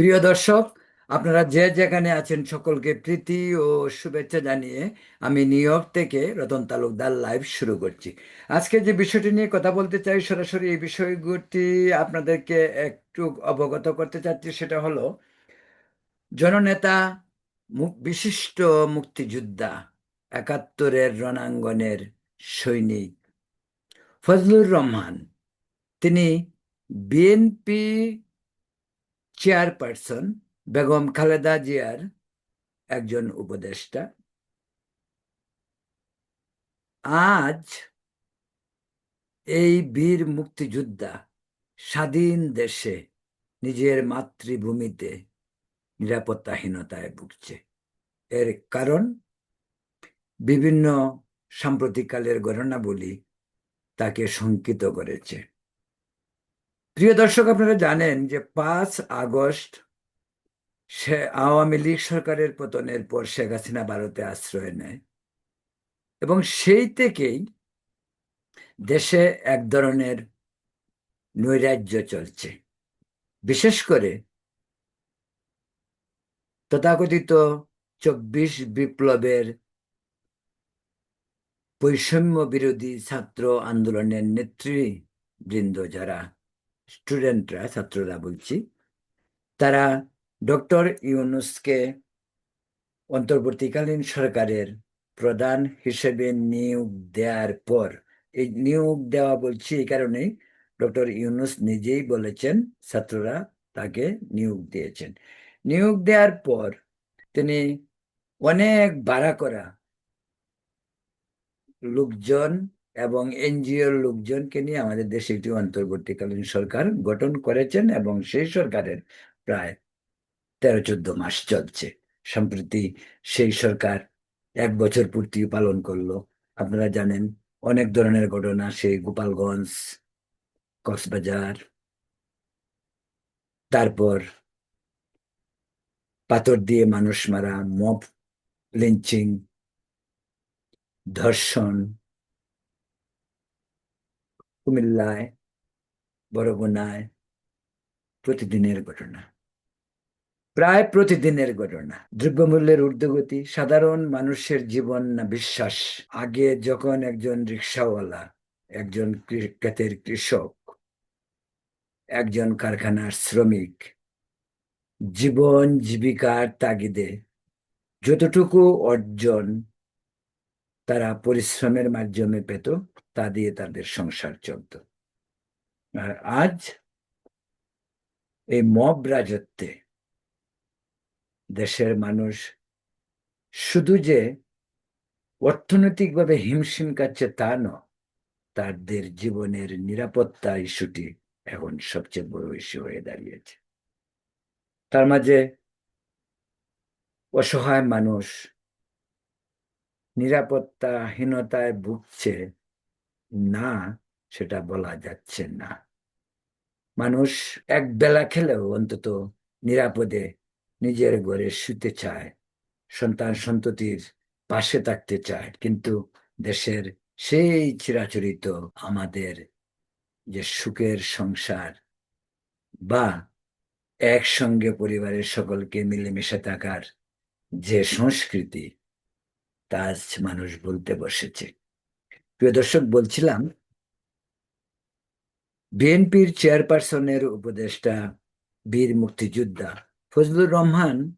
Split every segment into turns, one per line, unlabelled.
প্রিয় দর্শক, আপনারা যে যেখানে আছেন সকলকে প্রীতি ও শুভেচ্ছা জানিয়ে আমি নিউ ইয়র্ক থেকে রতন তালুকদার লাইভ শুরু করছি। আজকে যে বিষয়টি নিয়ে কথা বলতে চাই, সরাসরি এই বিষয়গুটি আপনাদেরকে একটু অবগত করতে চাচ্ছি, সেটা হলো, জননেতা বিশিষ্ট মুক্তিযোদ্ধা একাত্তরের রণাঙ্গনের সৈনিক ফজলুর রহমান, তিনি বিএনপি চেয়ারপারসন বেগম খালেদা জিয়ার একজন উপদেষ্টা। আজ এই বীর মুক্তিযোদ্ধা স্বাধীন দেশে নিজের মাতৃভূমিতে নিরাপত্তাহীনতায় ভুগছে। এর কারণ? বিভিন্ন সাম্প্রতিককালের ঘটনাবলী তাকে শঙ্কিত করেছে। প্রিয় দর্শক, আপনারা জানেন যে পাঁচ আগস্ট সে আওয়ামী লীগ সরকারের পতনের পর শেখ হাসিনা ভারতে আশ্রয় নেয়। এবং সেই থেকেই দেশে এক ধরনের নৈরাজ্য চলছে। বিশেষ করে তথাকথিত চব্বিশ বিপ্লবের বৈষম্য বিরোধী ছাত্র আন্দোলনের নেতৃবৃন্দ যারা স্টুডেন্টরা ছাত্ররা বলছি, তারা ডক্টর ইউনুসকে অন্তর্বর্তীকালীন সরকারের প্রধান হিসেবে নিয়োগ দেওয়ার পর, এই নিয়োগ দেওয়া বলছি এই কারণেই ডক্টর ইউনুস নিজেই বলেছেন, ছাত্ররা তাকে নিয়োগ দিয়েছেন। নিয়োগ দেওয়ার পর তিনি অনেক বাড়া করা লোকজন এবং এনজিওর লোকজনকে নিয়ে আমাদের দেশে একটি অন্তর্বর্তীকালীন সরকার গঠন করেছেন এবং সেই সরকারের প্রায় তেরো, চোদ্দ মাস চলছে। সম্প্রতি সেই সরকার এক বছর পূর্তি পালন করল। আপনারা জানেন, অনেক ধরনের ঘটনা, সেই গোপালগঞ্জ, কক্সবাজার, তারপর পাথর দিয়ে মানুষ মারা, মব, লিঞ্চিং, ধর্ষণ কুমিল্লায় বরগুনায় প্রতিদিনের ঘটনা প্রায় প্রতিদিনের ঘটনা দ্রব্যমূল্যের ঊর্ধ্বগতি সাধারণ মানুষের জীবন না বিশ্বাস। আগে যখন একজন রিক্সাওয়ালা, একজন ক্ষেতের কৃষক, একজন কারখানার শ্রমিক, জীবন জীবিকার তাগিদে যতটুকু অর্জন তারা পরিশ্রমের মাধ্যমে পেত তা দিয়ে তাদের সংসার চলত। আর আজ এই মব রাজত্বে দেশের মানুষ শুধু যে অর্থনৈতিকভাবে হিমশিম কাচ্ছে তা নয়, তাদের জীবনের নিরাপত্তা ইস্যুটি এখন সবচেয়ে বড় ইস্যু হয়ে দাঁড়িয়েছে। তার মাঝে অসহায় মানুষ নিরাপত্তাহীনতায় ভুগছে না, সেটা বলা যাচ্ছে না। মানুষ এক বেলা খেলেও অন্তত নিরাপদে নিজের ঘরে শুতে চায়, সন্তান সন্ততির পাশে থাকতে চায়। কিন্তু দেশের সেই চিরাচরিত আমাদের যে সুখের সংসার বা একসঙ্গে পরিবারের সকলকে মিলেমিশে থাকার যে সংস্কৃতি, তা মানুষ বলতে বসেছে। প্রিয় দর্শক, বলছিলাম, বিএনপির চেয়ারপারসনের উপদেষ্টা বীর মুক্তিযোদ্ধা ফজলুর রহমান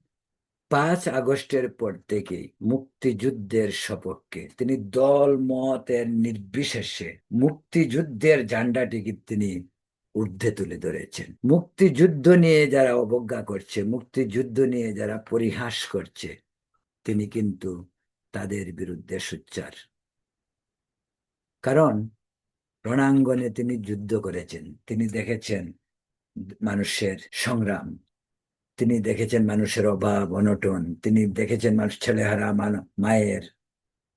পাঁচ আগস্টের পর থেকে মুক্তিযুদ্ধের সপক্ষে, তিনি দল মতের নির্বিশেষে মুক্তিযুদ্ধের ঝান্ডাটিকে তিনি ঊর্ধ্বে তুলে ধরেছেন। মুক্তিযুদ্ধ নিয়ে যারা অবজ্ঞা করছে, মুক্তিযুদ্ধ নিয়ে যারা পরিহাস করছে, তিনি কিন্তু তাদের বিরুদ্ধে সোচ্চার। কারণ রণাঙ্গনে তিনি যুদ্ধ করেছেন। তিনি দেখেছেন মানুষের সংগ্রাম। তিনি দেখেছেন মানুষের অভাব, অনটন। তিনি দেখেছেন মানুষ ছেলেহারা মায়ের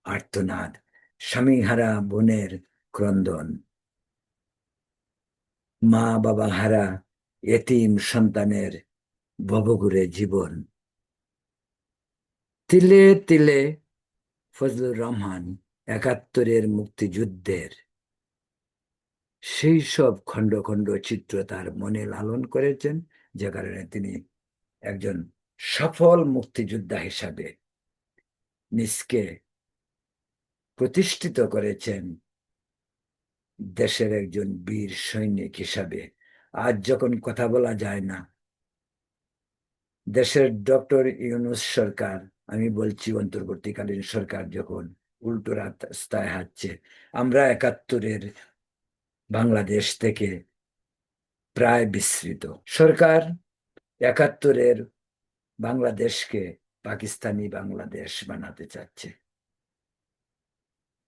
আর্তনাদ, স্বামীহারা, বোনের ক্রন্দন। মা, বাবা, হারা, এতিম সন্তানের ভবঘুরে জীবন। তিলে তিলে ফজলুর রহমান একাত্তরের মুক্তিযুদ্ধের সেই সব খণ্ড খণ্ড চিত্র তার মনে লালন করেছেন, যে কারণে তিনি একজন সফল মুক্তিযোদ্ধা হিসাবে নিজকে প্রতিষ্ঠিত করেছেন। দেশের একজন বীর সৈনিক হিসাবে আজ যখন কথা বলা যায় না, দেশের ডক্টর ইউনুস সরকার, আমি বলছি অন্তর্বর্তীকালীন সরকার যখন উল্টো রাস্তায় হাঁটছে। আমরা একাত্তরের বাংলাদেশ থেকে প্রায় বিস্মৃত সরকার একাত্তরের বাংলাদেশকে পাকিস্তানি বাংলাদেশ বানাতে চাচ্ছে।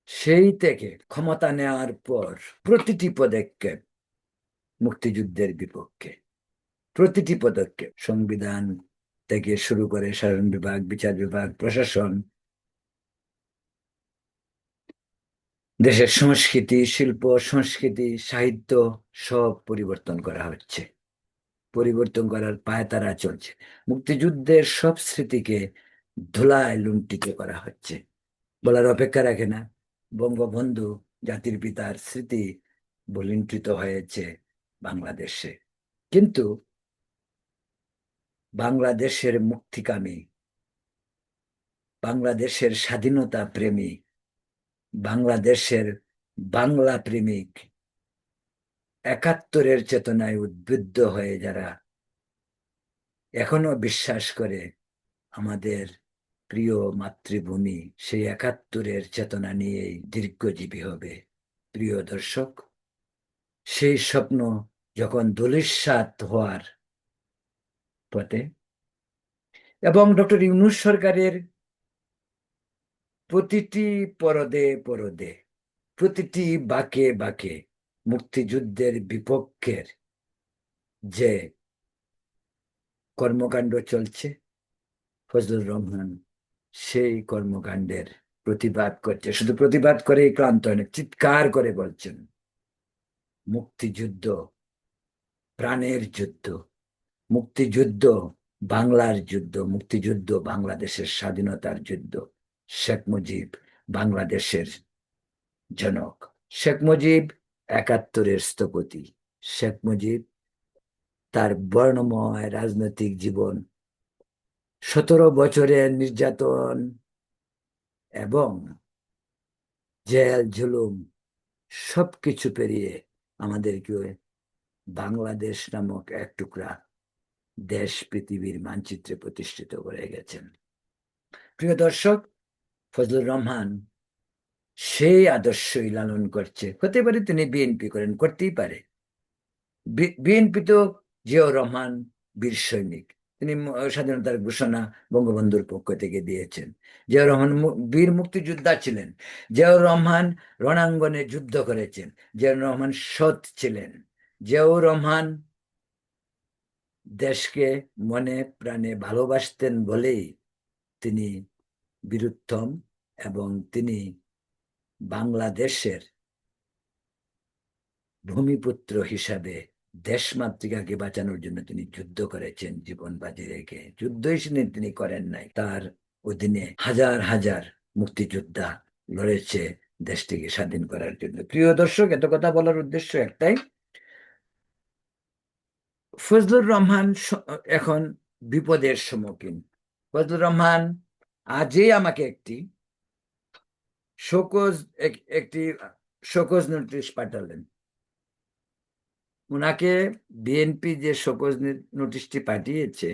সেই থেকে ক্ষমতা নেওয়ার পর প্রতিটি পদক্ষেপ মুক্তিযুদ্ধের বিপক্ষে। প্রতিটি পদক্ষেপ সংবিধান থেকে শুরু করে সাধারণ বিভাগ, বিচার বিভাগ, প্রশাসন দেশের সংস্কৃতি, শিল্প, সংস্কৃতি, সাহিত্য সব পরিবর্তন করা হচ্ছে। পরিবর্তন করার পায়তারা চলছে। মুক্তিযুদ্ধের সব স্মৃতিকে ধুলায় লুণ্ঠিত করা হচ্ছে। বলার অপেক্ষা রাখে না, বঙ্গবন্ধু জাতির পিতার স্মৃতি বলিণ্ঠিত হয়েছে বাংলাদেশে। কিন্তু বাংলাদেশের মুক্তিকামী, বাংলাদেশের স্বাধীনতা প্রেমী বাংলাদেশের বাংলা প্রেমিক একাত্তরের চেতনায় উদ্বুদ্ধ হয়ে যারা এখনও বিশ্বাস করে আমাদের প্রিয় মাতৃভূমি, সেই একাত্তরের চেতনা নিয়েই দীর্ঘজীবী হবে। প্রিয় দর্শক, সেই স্বপ্ন যখন দলিস্বাত হওয়ার পথে এবং ডক্টর ইউনুস সরকারের প্রতিটি পরদে পরদে, প্রতিটি বাকে বাকে মুক্তিযুদ্ধের বিপক্ষের যে কর্মকাণ্ড চলছে, ফজলুর রহমান সেই কর্মকাণ্ডের প্রতিবাদ করছে। শুধু প্রতিবাদ করেই ক্লান্ত হয় চিৎকার করে বলছেন, মুক্তিযুদ্ধ প্রাণের যুদ্ধ, মুক্তিযুদ্ধ বাংলার যুদ্ধ, মুক্তিযুদ্ধ বাংলাদেশের স্বাধীনতার যুদ্ধ। শেখ মুজিব বাংলাদেশের জনক। শেখ মুজিব একাত্তরের স্থপতি। শেখ মুজিব তার বর্ণময় রাজনৈতিক জীবন, সতেরো বছরের নির্যাতন এবং জেল, জুলুম সবকিছু পেরিয়ে আমাদেরকে বাংলাদেশ নামক এক টুকরা দেশ পৃথিবীর মানচিত্রে প্রতিষ্ঠিত করে গেছেন। প্রিয় দর্শক ফজলুর রহমান সেই আদর্শই লালন করছে। হতে পারে তিনি বিএনপি করেন, করতেই পারে। বিএনপি তো জিয়াউর রহমান বীর সৈনিক। তিনি স্বাধীনতার ঘোষণা বঙ্গবন্ধুর পক্ষ থেকে দিয়েছেন। জিয়াউর রহমান বীর মুক্তিযোদ্ধা ছিলেন। জিয়াউর রহমান রণাঙ্গনে যুদ্ধ করেছেন। জিয়াউর রহমান সৎ ছিলেন। জিয়াউর রহমান দেশকে মনে প্রাণে ভালোবাসতেন বলেই তিনি বীরুত্তম এবং তিনি বাংলাদেশের ভূমিপুত্র হিসাবে দেশ মাতৃকাকে বাঁচানোর জন্য তিনি যুদ্ধ করেছেন, জীবন বাজি রেখে। যুদ্ধই তিনি করেন নাই। তার অধীনে হাজার হাজার মুক্তিযোদ্ধা লড়েছে দেশটিকে স্বাধীন করার জন্য। প্রিয় দর্শক, এত কথা বলার উদ্দেশ্য একটাই। ফজলুর রহমান এখন বিপদের সম্মুখীন। ফজলুর রহমান আজই আমাকে একটি শোকজ একটি শোকজ নোটিশ পাঠালেন। ওনাকে বিএনপি যে শোকজ নোটিশটি পাঠিয়েছে,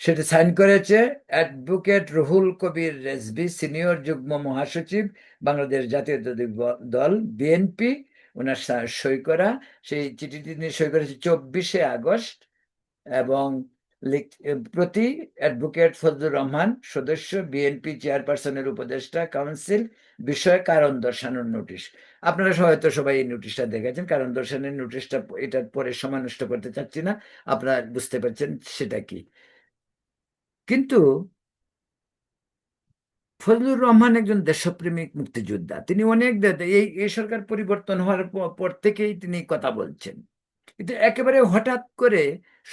সেটা সাইন করেছে অ্যাডভোকেট রুহুল কবির রেজবি সিনিয়র যুগ্ম মহাসচিব, বাংলাদেশ জাতীয় দল বিএনপি ওনার সই করা, সেই চিঠিটি তিনি সই করেছে চব্বিশে আগস্ট এবং প্রতি অ্যাডভোকেট ফজলুর রহমান, সদস্য বিএনপি চেয়ারপারসনের উপদেষ্টা কাউন্সিল বিষয়ে কারণ দর্শানোর নোটিশ আপনারা হয়তো সবাই এই নোটিশটা দেখেছেন, কারণ দর্শানোর নোটিশটা এটার পরে সময় নষ্ট করতে চাচ্ছি না। আপনারা বুঝতে পারছেন সেটা কি। কিন্তু ফজলুর রহমান একজন দেশপ্রেমিক মুক্তিযোদ্ধা। তিনি অনেক এই সরকার পরিবর্তন হওয়ার পর থেকেই তিনি কথা বলছেন। কিন্তু একেবারে হঠাৎ করে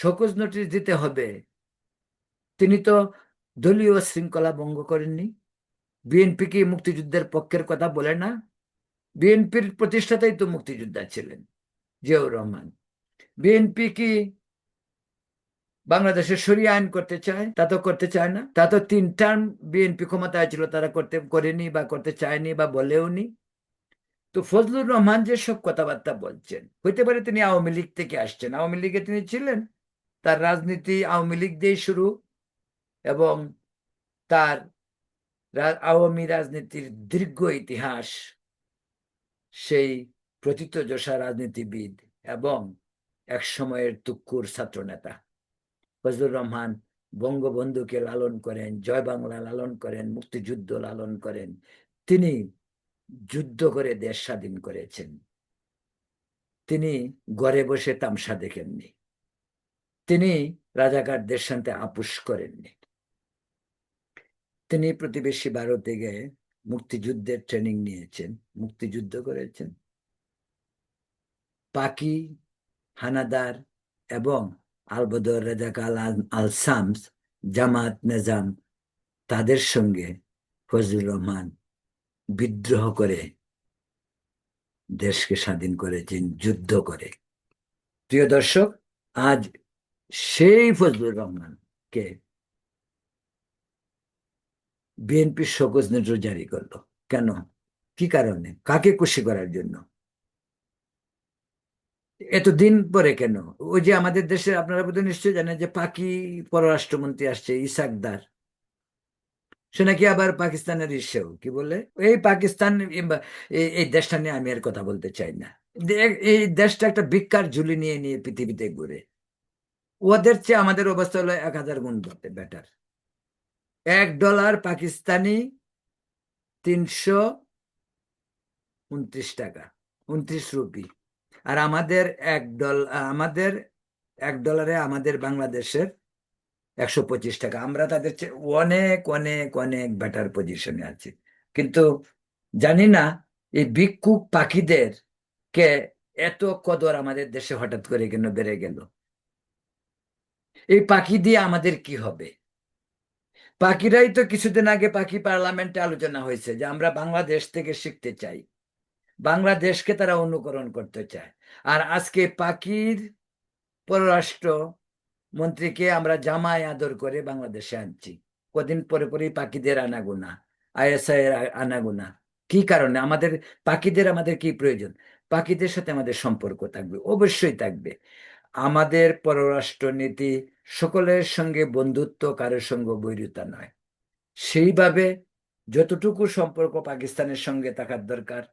শোকজ নোটিশ দিতে হবে। তিনি তো দলীয় শৃঙ্খলা ভঙ্গ করেননি। বিএনপি কি মুক্তিযুদ্ধের পক্ষের কথা বলে না? বিএনপির প্রতিষ্ঠাতাই তো মুক্তিযোদ্ধা ছিলেন, জিয়াউর রহমান। বিএনপি কি বাংলাদেশে সরিয়ে আইন করতে চায়? তা তো করতে চায় না। তা তো তিন টার্ম বিএনপি ক্ষমতায় ছিল, তারা করতে, করেনি বা করতে চায়নি বা বলেওনি। তো ফজলুর রহমান যে সব কথাবার্তা বলছেন, হইতে পারে তিনি আওয়ামী লীগ থেকে আসছেন। আওয়ামী লীগে তিনি ছিলেন, তার রাজনীতি আওয়ামী লীগ দিয়েই শুরু এবং তার আওয়ামী রাজনীতির দীর্ঘ ইতিহাস সেই প্রথিতযশা রাজনীতিবিদ এবং এক সময়ের তুক্কুর ছাত্রনেতা। ফজলুর রহমান বঙ্গবন্ধুকে লালন করেন, জয় বাংলা লালন করেন, মুক্তিযুদ্ধ লালন করেন। তিনি যুদ্ধ করে দেশ স্বাধীন করেছেন। তিনি ঘরে বসে তামসা দেখেননি। তিনি রাজাকারদের সাথে আপুস করেননি। তিনি প্রতিবেশী ভারতে গিয়ে মুক্তিযুদ্ধের ট্রেনিং নিয়েছেন, মুক্তিযুদ্ধ করেছেন। পাকি, হানাদার এবং আলবদর রেজাক আল আল সামস জামাত নিজাম, তাদের সঙ্গে ফজলুর রহমান বিদ্রোহ করে দেশকে স্বাধীন করেছেন যুদ্ধ করে। প্রিয় দর্শক, আজ সেই ফজলুর রহমানকে বিএনপি শোকজ নোটিশ জারি করল। কেন? কি কারণে? কাকে খুশি করার জন্য? এতদিন পরে কেন? ওই যে আমাদের দেশে, আপনারা বোধহয় নিশ্চয়ই জানেন যে পাকি পররাষ্ট্রমন্ত্রী আসছে, ইসাকদার। সে নাকি আবার পাকিস্তানের ইসেও, কি বলে? এই পাকিস্তান এই দেশটা নিয়ে আমি আর কথা বলতে চাই না। এই দেশটা একটা ভিক্ষার ঝুলি নিয়ে নিয়ে পৃথিবীতে ঘুরে। ওদের চেয়ে আমাদের অবস্থা হলো এক হাজার গুণ বেটার এক ডলার পাকিস্তানি তিনশো উনত্রিশ টাকা, উনত্রিশ রুপি। আর আমাদের এক ডল, আমাদের এক ডলারে আমাদের বাংলাদেশের একশো পঁচিশ টাকা। আমরা তাদের অনেক অনেক অনেক বেটার পজিশনে আছি। কিন্তু জানি না, এই ভিক্ষুক পাখিদের কে এত কদর আমাদের দেশে হঠাৎ করে কেন বেড়ে গেল? এই পাখি দিয়ে আমাদের কি হবে? পাখিরাই তো কিছুদিন আগে পাখি পার্লামেন্টে আলোচনা হয়েছে যে আমরা বাংলাদেশ থেকে শিখতে চাই। বাংলাদেশকে তারা অনুকরণ করতে চায়। আর আজকে পাখির পররাষ্ট্র মন্ত্রীকে আমরা জামায় আদর করে বাংলাদেশে আনছি। কদিন পরে পরেই পাখিদের আনাগোনা, আইএসআই এর আনাগোনা। কি কারণে? আমাদের, পাখিদের আমাদের কি প্রয়োজন? পাখিদের সাথে আমাদের সম্পর্ক থাকবে, অবশ্যই থাকবে। আমাদের পররাষ্ট্র নীতি সকলের সঙ্গে বন্ধুত্ব কারোর সঙ্গে বৈরিতা নয়। সেইভাবে যতটুকু সম্পর্ক পাকিস্তানের সঙ্গে থাকার দরকার,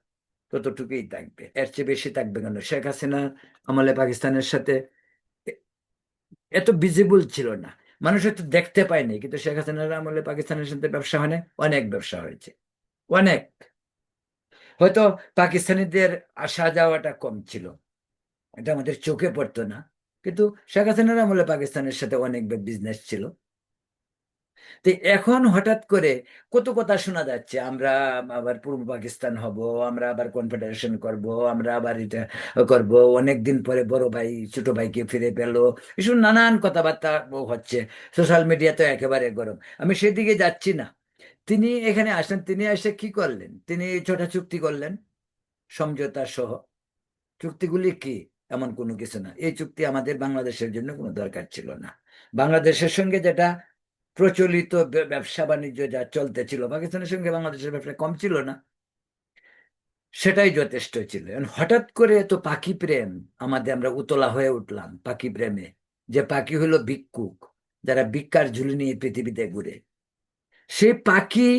ততটুকুই থাকবে। এর চেয়ে বেশি থাকবে কেন? শেখ হাসিনা আমলে পাকিস্তানের সাথে এত ভিজিবল ছিল না। মানুষ হয়তো দেখতে পায়নি, কিন্তু শেখ হাসিনার আমলে পাকিস্তানের সাথে ব্যবসা হয় অনেক ব্যবসা হয়েছে। অনেক। হয়তো পাকিস্তানিদের আসা যাওয়াটা কম ছিল। এটা আমাদের চোখে পড়তো না। কিন্তু শেখ হাসিনার আমলে পাকিস্তানের সাথে অনেক বিজনেস ছিল। তো এখন হঠাৎ করে কত কথা শোনা যাচ্ছে। আমরা আবার পূর্ব পাকিস্তান হব, আমরা আবার কনফেডারেশন করব, আমরা আবার এটা করব। অনেকদিন পরে বড় ভাই, ছোট ভাইকে ফিরে পেল। এসব নানান কথাবার্তা হচ্ছে। সোশ্যাল মিডিয়া তো একেবারে গরম। আমি সেদিকে যাচ্ছি না। তিনি এখানে আসলেন তিনি এসে কি করলেন? তিনি ছোটা চুক্তি করলেন, সমঝোতা সহ। চুক্তিগুলি কি? এমন কোনো কিছু না। এই চুক্তি আমাদের বাংলাদেশের জন্য কোনো দরকার ছিল না। বাংলাদেশের সঙ্গে যেটা প্রচলিত ব্যবসা বাণিজ্য যা চলতে ছিল পাকিস্তানের সঙ্গে বাংলাদেশের ব্যবসা কম ছিল না, সেটাই যথেষ্ট ছিল। হঠাৎ করে এত পাখি প্রেম, আমাদের আমরা উতলা হয়ে উঠলাম পাখি প্রেমে, যে পাখি হলো ভিক্ষুক, যারা ভিক্ষার ঝুলি নিয়ে পৃথিবীতে ঘুরে। সেই পাখি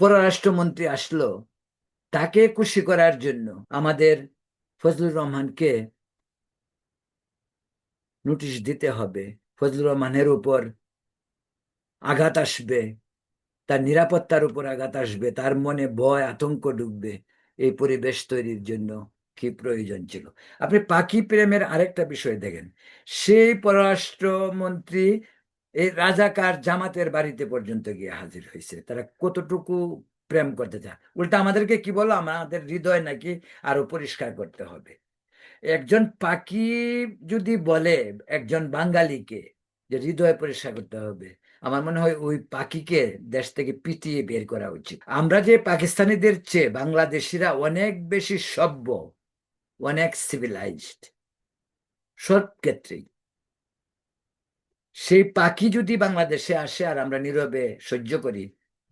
পররাষ্ট্রমন্ত্রী আসলো, তাকে খুশি করার জন্য আমাদের ফজলুর রহমানকে নোটিশ দিতে হবে। ফজলুর রহমানের উপর আঘাত আসবে, তার নিরাপত্তার উপর আঘাত আসবে, তার মনে ভয়, আতঙ্ক ঢুকবে এই পরিবেশ তৈরির জন্য কি প্রয়োজন ছিল? আপনি পাখি প্রেমের আরেকটা বিষয় দেখেন। সেই পররাষ্ট্রমন্ত্রী এই রাজাকার জামাতের বাড়িতে পর্যন্ত গিয়ে হাজির হয়েছে। তারা কতটুকু প্রেম করতে চায়? উল্টা আমাদেরকে কি বলো? আমাদের হৃদয় নাকি আরও পরিষ্কার করতে হবে। একজন পাখি যদি বলে, একজন বাঙালিকে যে হৃদয় পরিষ্কার করতে হবে আমার মনে হয় ওই পাখিকে দেশ থেকে পিটিয়ে বের করা উচিত। আমরা যে পাকিস্তানিদের চেয়ে বাংলাদেশিরা অনেক বেশি সভ্য, অনেক সিভিলাইজড সব ক্ষেত্রেই সেই পাখি যদি বাংলাদেশে আসে আর আমরা নীরবে সহ্য করি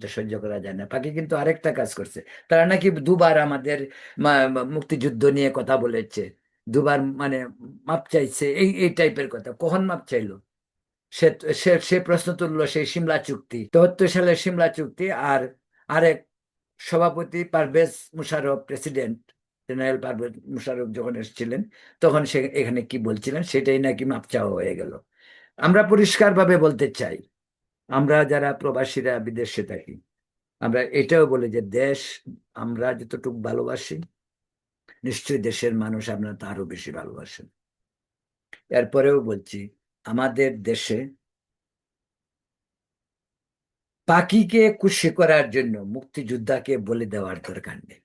সহ্য করা যায় না। পাখি কিন্তু আরেকটা কাজ করছে। তারা নাকি দুবার আমাদের মুক্তিযুদ্ধ নিয়ে কথা বলেছে, দুবার মানে মাপ চাইছে, এই এই টাইপের কথা। কখন মাপ চাইলো? সে সে প্রশ্ন তুললো, সেই সিমলা চুক্তি। চুয়াত্তর সালের সিমলা চুক্তি আর আরেক সভাপতি পারভেজ মুশারফ, প্রেসিডেন্ট জেনারেল পারভেজ মুশারফ যখন এসেছিলেন, তখন সে এখানে কি বলছিলেন, সেটাই নাকি মাপ চাওয়া হয়ে গেল। আমরা পরিষ্কারভাবে বলতে চাই, আমরা যারা প্রবাসীরা বিদেশে থাকি, আমরা এটাও বলি যে দেশ, আমরা যতটুকু ভালোবাসি, নিশ্চয়ই দেশের মানুষ আপনারা তারও বেশি ভালোবাসেন। এরপরেও বলছি আমাদের দেশে পাখিকে খুশি করার জন্য মুক্তিযোদ্ধাকে বলে দেওয়ার দরকার নেই।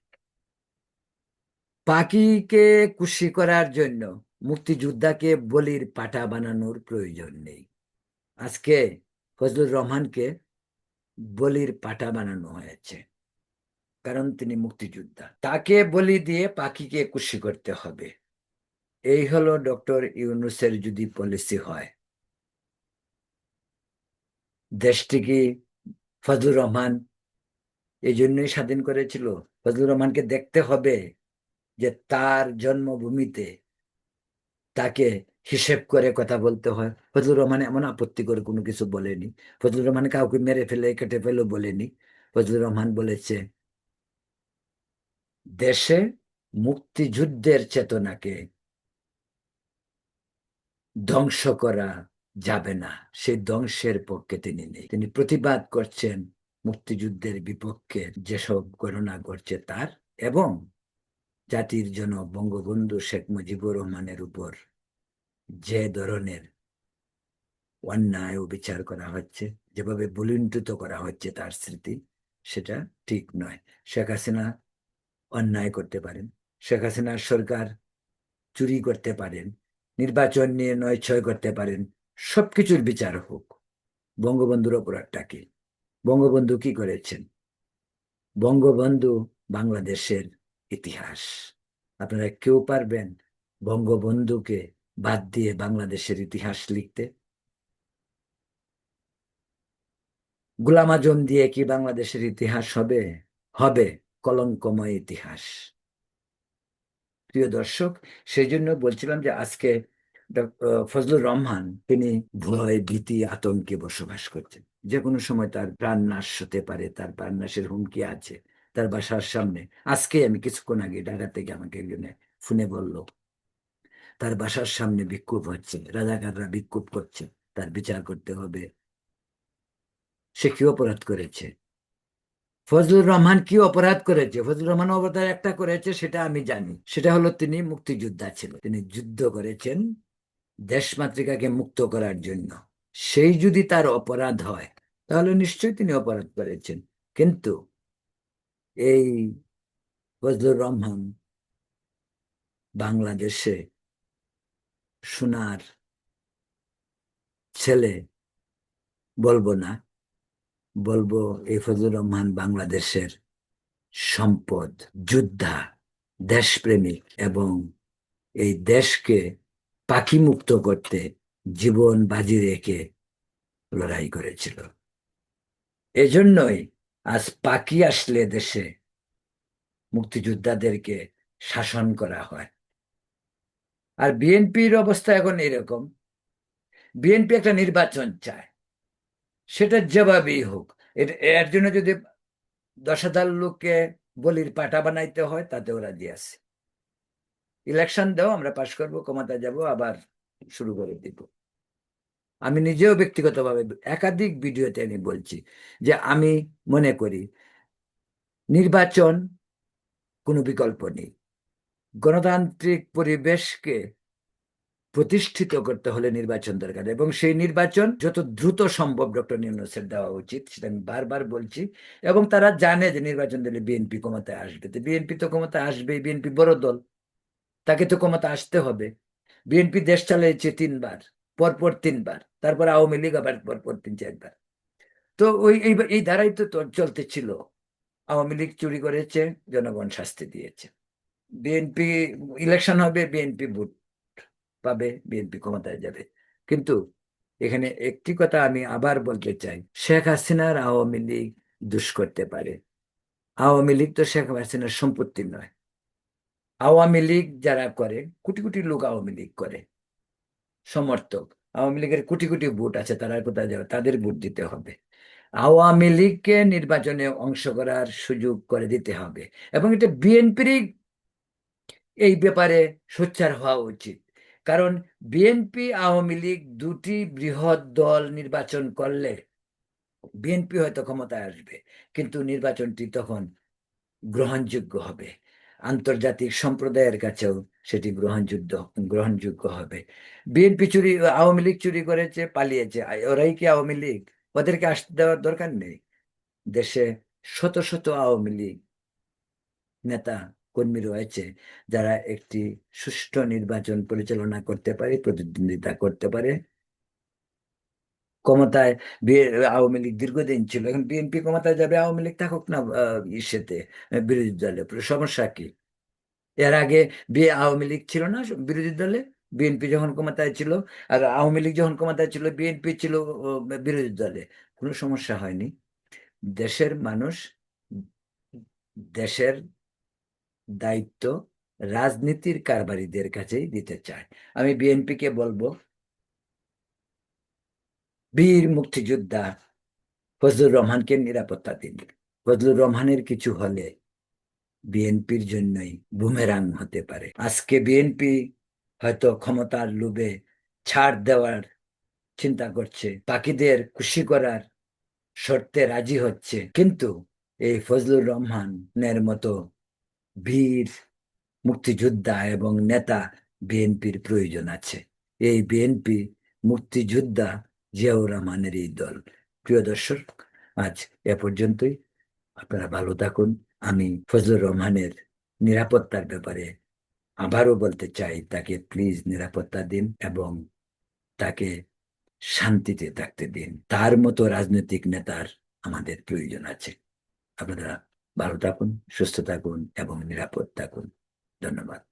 পাখিকে খুশি করার জন্য মুক্তিযোদ্ধাকে বলির পাটা বানানোর প্রয়োজন নেই। আজকে ফজলুর রহমানকে বলির পাটা বানানো হয়েছে, কারণ তিনি মুক্তিযোদ্ধা। তাকে বলি দিয়ে পাখিকে খুশি করতে হবে। এই হলো ডক্টর ইউনুসের যদি পলিসি হয়। দেশটি কি ফজলুর রহমান এই জন্যই স্বাধীন করেছিল? ফজলুর রহমানকে দেখতে হবে যে তার জন্মভূমিতে তাকে হিসেব করে কথা বলতে হয়। ফজলুর রহমান এমন আপত্তি করে কোনো কিছু বলেনি। ফজলুর রহমান কাউকে মেরে ফেলে, কেটে ফেলে বলেনি। ফজলুর রহমান বলেছে, দেশে মুক্তিযুদ্ধের চেতনাকে ধ্বংস করা যাবে না। সেই ধ্বংসের পক্ষে তিনি নেই। তিনি প্রতিবাদ করছেন মুক্তিযুদ্ধের বিপক্ষে যেসব গণনা করছে তার এবং জাতির জনক বঙ্গবন্ধু শেখ মুজিবুর রহমানের উপর যে ধরনের অন্যায় বিচার করা হচ্ছে, যেভাবে বলিণ্ঠিত করা হচ্ছে তার স্মৃতি, সেটা ঠিক নয়। শেখ হাসিনা অন্যায় করতে পারেন। শেখ হাসিনার সরকার চুরি করতে পারেন। নির্বাচন নিয়ে নয়, ছয় করতে পারেন। সবকিছুর বিচার হোক। বঙ্গবন্ধুর অপরাধটা কি বঙ্গবন্ধু কি করেছেন? বঙ্গবন্ধু বাংলাদেশের ইতিহাস। আপনারা কেউ পারবেন বঙ্গবন্ধুকে বাদ দিয়ে বাংলাদেশের ইতিহাস লিখতে? গোলাম আজম দিয়ে কি বাংলাদেশের ইতিহাস হবে? হবে কলঙ্কময় ইতিহাস। প্রিয় দর্শক সেই জন্য বলছিলাম যে আজকে ফজলুর রহমান তিনি ভয় ভীতি আতঙ্কে বসবাস করছেন। যে কোনো সময় তার প্রাণ নাশ হতে পারে, তার প্রাণ নাশের হুমকি আছে তার বাসার সামনে। আজকে আমি কিছুক্ষণ আগে ঢাকা থেকে আমাকে একজনে ফোনে বলল, তার বাসার সামনে বিক্ষোভ হচ্ছে, রাজাকাররা বিক্ষোভ করছে, তার বিচার করতে হবে। সে কি অপরাধ করেছে? ফজলুর রহমান কি অপরাধ করেছে? ফজলুর রহমান অপরাধ একটা করেছে, সেটা আমি জানি। সেটা হলো তিনি মুক্তিযোদ্ধা ছিল তিনি যুদ্ধ করেছেন দেশমাতৃকাকে মুক্ত করার জন্য। সেই যদি তার অপরাধ হয়, তাহলে নিশ্চয়ই তিনি অপরাধ করেছেন। কিন্তু এই ফজলুর রহমান বাংলাদেশে সোনার ছেলে বলব না বলব, এই ফজলুর রহমান বাংলাদেশের সম্পদ, যোদ্ধা, দেশপ্রেমিক এবং এই দেশকে পাখি মুক্ত করতে জীবন বাজি রেখে লড়াই করেছিল। এজন্যই আজ পাখি আসলে দেশে মুক্তিযোদ্ধাদেরকে শাসন করা হয়। আর বিএনপির অবস্থা এখন এরকম। বিএনপি একটা নির্বাচন চায়। সেটা জবাবই হোক। এর- এর জন্য যদি দশ হাজার লোককে বলির পাটা বানাইতে হয়, তাতেও রাজি আছে। ইলেকশন দাও, আমরা পাশ করব, ক্ষমতা যাব, আবার শুরু করে দিব। আমি নিজেও ব্যক্তিগতভাবে একাধিক ভিডিওতে আমি বলছি যে আমি মনে করি, নির্বাচন কোনো বিকল্প নেই। গণতান্ত্রিক পরিবেশকে প্রতিষ্ঠিত করতে হলে নির্বাচন দরকার। এবং সেই নির্বাচন যত দ্রুত সম্ভব ডক্টর নিউনুসের দেওয়া উচিত, সেটা আমি বারবার বলছি। এবং তারা জানে যে নির্বাচন দিলে বিএনপি ক্ষমতায় আসবে। তো বিএনপি তো ক্ষমতায় আসবে বিএনপি বড় দল। তাকে তো ক্ষমতা আসতে হবে। বিএনপি দেশ চালিয়েছে তিনবার, পরপর তিনবার। তারপর আওয়ামী লীগ আবার পরপর তিন, চারবার। তো ওই, এই ধারাই তো চলতে ছিল। আওয়ামী লীগ চুরি করেছে, জনগণ শাস্তি দিয়েছে। বিএনপি, ইলেকশন হবে, বিএনপি ভোট। পাবে বিএনপি ক্ষমতায় যাবে। কিন্তু এখানে একটি কথা আমি আবার বলতে চাই, শেখ হাসিনার আওয়ামী লীগ দুষ করতে পারে। আওয়ামী লীগ তো শেখ হাসিনার সম্পত্তি নয়। আওয়ামী লীগ যারা করে, কোটি কোটি লোক আওয়ামী লীগ করে। সমর্থক, আওয়ামী লীগের কোটি কোটি ভোট আছে, তারা কোথায় যাবে? তাদের ভোট দিতে হবে। আওয়ামী লীগকে নির্বাচনে অংশ করার সুযোগ করে দিতে হবে। এবং এটা বিএনপিরই এই ব্যাপারে সোচ্চার হওয়া উচিত। কারণ বিএনপি আওয়ামী লীগ দুটি বৃহৎ দল নির্বাচন করলে বিএনপি হয়তো ক্ষমতায় আসবে, কিন্তু নির্বাচনটি তখন গ্রহণযোগ্য হবে। আন্তর্জাতিক সম্প্রদায়ের কাছেও সেটি গ্রহণযোগ্য গ্রহণযোগ্য হবে। বিএনপি চুরি, আওয়ামী লীগ চুরি করেছে, পালিয়েছে। ওরাই কি আওয়ামী লীগ? ওদেরকে আসতে দেওয়ার দরকার নেই। দেশে শত শত আওয়ামী লীগ নেতা কর্মী রয়েছে যারা একটি সুষ্ঠু নির্বাচন পরিচালনা করতে পারে, প্রতিদ্বন্দ্বিতা করতে পারে। ক্ষমতায় আওয়ামী লীগ দীর্ঘদিন ছিল, এখন বিএনপি ক্ষমতায় যাবে, আওয়ামী লীগ থাকুক না ইসেতে বিরোধী দলে। সমস্যা কি? এর আগে বি- আওয়ামী লীগ ছিল না বিরোধী দলে? বিএনপি যখন ক্ষমতায় ছিল, আর আওয়ামী লীগ যখন ক্ষমতায় ছিল, বিএনপি ছিল বিরোধী দলে। কোনো সমস্যা হয়নি। দেশের মানুষ, দেশের দায়িত্ব রাজনীতির কারবারিদের কাছেই দিতে চায়। আমি বিএনপিকে বলব, বীর মুক্তিযোদ্ধা ফজলুর রহমানকে নিরাপত্তা দিন। ফজলুর রহমানের কিছু হলে বিএনপির জন্যই বুমেরাং হতে পারে। আজকে বিএনপি হয়তো ক্ষমতার লোভে ছাড় দেওয়ার চিন্তা করছে, বাকিদের খুশি করার শর্তে রাজি হচ্ছে, কিন্তু এই ফজলুর রহমানের মতো বীর, মুক্তিযোদ্ধা এবং নেতা বিএনপির প্রয়োজন আছে। এই বিএনপি, মুক্তিযোদ্ধা জিয়াউর রহমানের এই দল। প্রিয় দর্শক, আজ এ পর্যন্তই। আপনারা ভালো থাকুন। আমি ফজলুর রহমানের নিরাপত্তার ব্যাপারে আবারও বলতে চাই, তাকে প্লিজ নিরাপত্তা দিন এবং তাকে শান্তিতে থাকতে দিন। তার মতো রাজনৈতিক নেতার আমাদের প্রয়োজন আছে। আপনারা ভালো থাকুন সুস্থ থাকুন এবং নিরাপদ থাকুন। ধন্যবাদ।